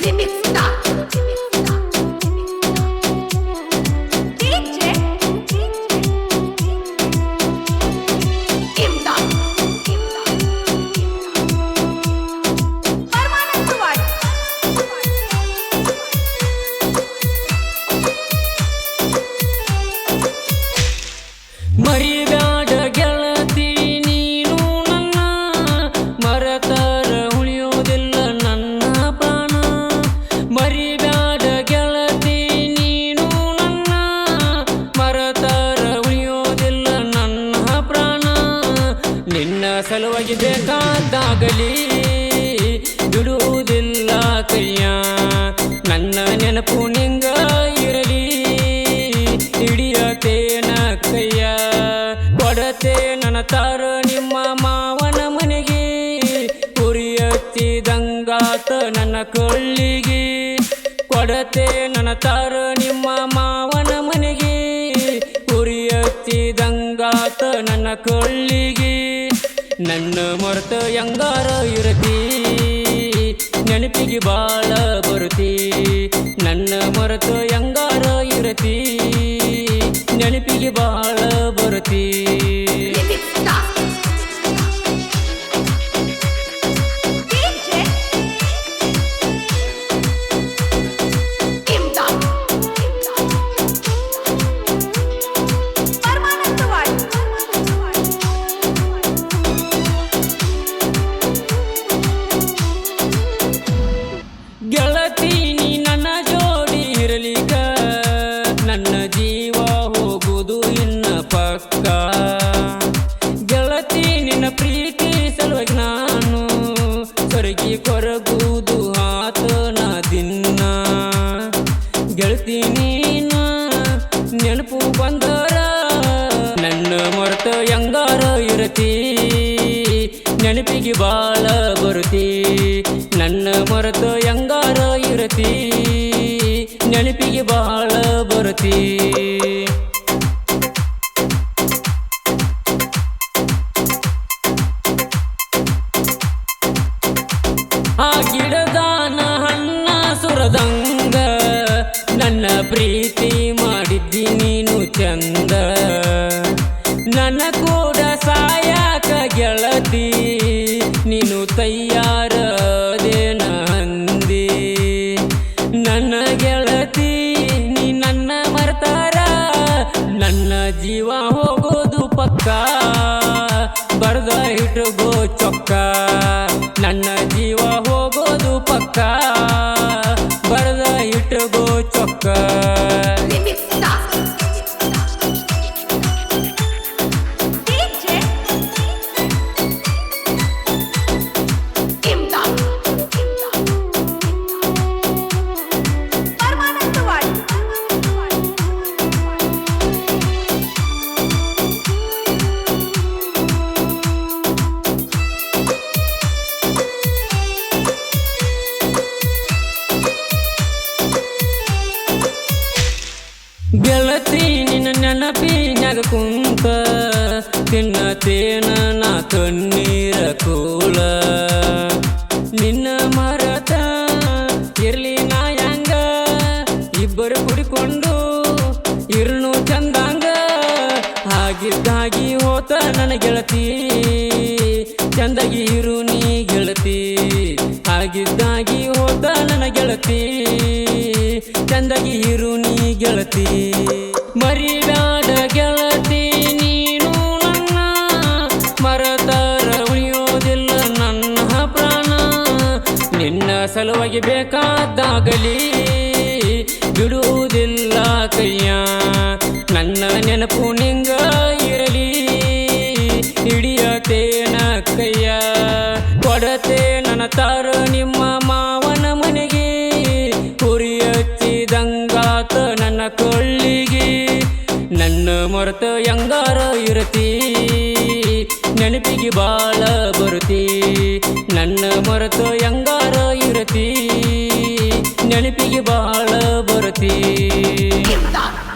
Remix stop. ಸಲುವಾಗಿ ಬೇಕಾದಾಗಲಿ, ಬಿಡುವುದಿಲ್ಲ ಕೈಯ. ನನ್ನ ನೆನಪು ನಿಂಗ ಇರಲಿ, ಹಿಡಿಯತೇನ ಕೈಯ. ಕೊಡತೆ ನನ್ನ ತಾರ ನಿಮ್ಮ ಮಾವನ ಮನೆಗೆ, ಕುರಿಯತ್ತಿದಂಗಾತ ನನ್ನ ಕೊಳ್ಳಿಗೆ ಕೊಡತೆ ನನ್ನ ತಾರ ನಿಮ್ಮ ಮಾವನ ಮನೆಗೆ, ಕುರಿಯತ್ತಿದಂಗಾತ ನನ್ನ ಕೊಳ್ಳಿಗೆ ನನ್ನ ಮರೆತ ಯಂಗಾರ ಇರತಿ? ನೆನಪಿಗೆ ಬಾಳ ಬರುತ್ತಿ. ನನ್ನ ಮರೆತ ಯಂಗಾರ ಇರತಿ? ನೆನಪಿಗೆ ಬಾಳ ಬರುತ್ತಿ. ಗೆಳತಿ ನೀ ನನ್ನ ಜೋಡಿ ಇರಲಿಗ ನನ್ನ ಜೀವ ಹೋಗುವುದು ಇನ್ನ ಪಕ್ಕ. ಗೆಳತಿ ನಿನ್ನ ಪ್ರೀತಿ ಸಲುವಾಗಿ ನಾನು ಸೊರಗಿ ಕೊರಗುವುದು ಆತನ ದಿನ ಗೆಳತಿ ನೀನ ನೆನಪು ಬಂದರ. ನನ್ನ ಮರೆತ ಹೆಂಗಾರ ಇರತಿ? ನೆನಪಿಗೆ ಬಾಳ ಬರುತ್ತಿ. ನನ್ನ ಮರೆತ ಇರತಿ ನೆನಪಿಗೆ ಬಾಳ ಬರುತ್ತಿ ಆ ಗಿಡದಾನ ಹಣ್ಣ ಸುರದಂಗ, ನನ್ನ ಪ್ರೀತಿ ಮಾಡಿದ್ದಿ ನೀನು ಚಂದ. ನನ್ನ ಕೂಡ ಸಾಯಾಕ ಗೆಳತಿ, ನೀನು ತಯ್ಯಾರದೇನ ಜೀವ ಹೋಗೋದು ಪಕ್ಕ. ಬರ್ದ ಇಟ್ಟುಗೋ ಚೊಕ್ಕ. ನನ್ನ ಜೀವ ಹೋಗೋದು ಪಕ್ಕ. ಬರ್ದ ಇಟ್ಟುಗೋ ಚೊಕ್ಕ. ಗೆಳತಿ, ನಿನ್ನ ನೆನಪಿನ್ಯಾಗ ಕುಂತ ತಿನ್ನತೇನ ನಾ ಕಣ್ಣೀರ ಕೂಲ. ನಿನ್ನ ಮರತ ಇರ್ಲಿ ನಾ ಹೆಂಗ ಇಬ್ಬರು ಕುಡಿಕೊಂಡು ಇರ್ನು ಚಂದಂಗ? ಹಾಗಿದ್ದಾಗಿ ಹೋತ ನನ್ನ ಗೆಳತಿ, ಚಂದಾಗಿ ಇರು ಗೆಳತಿ ಮರಿಬ್ಯಾಡ ಗೆಳತಿ, ನೀನು ನನ್ನ ಮರತರ ಉಳಿಯೋದಿಲ್ಲ ನನ್ನ ಪ್ರಾಣ. ನಿನ್ನ ಸಲುವಾಗಿ ಬೇಕಾದಾಗಲಿ ಬಿಡುವುದಿಲ್ಲ ಕೈಯ. ನನ್ನ ನೆನಪು ನಿಂಗ ಇರಲಿ, ಹಿಡಿಯತೇನ ಕೈಯ. ಕೊಡತೆ ನನ್ನ ತಾರ ನಿಮ್ಮ ಮರೆತ ಹೆಂಗಾರ ಇರತಿ ನೆನಪಿಗೆ ಬಾಳ ಬರುತ್ತಿ ನನ್ನ ಮರೆತ ಹೆಂಗಾರ ಇರತಿ ನೆನಪಿಗೆ ಬಾಳ ಬರುತ್ತಿ Imdad.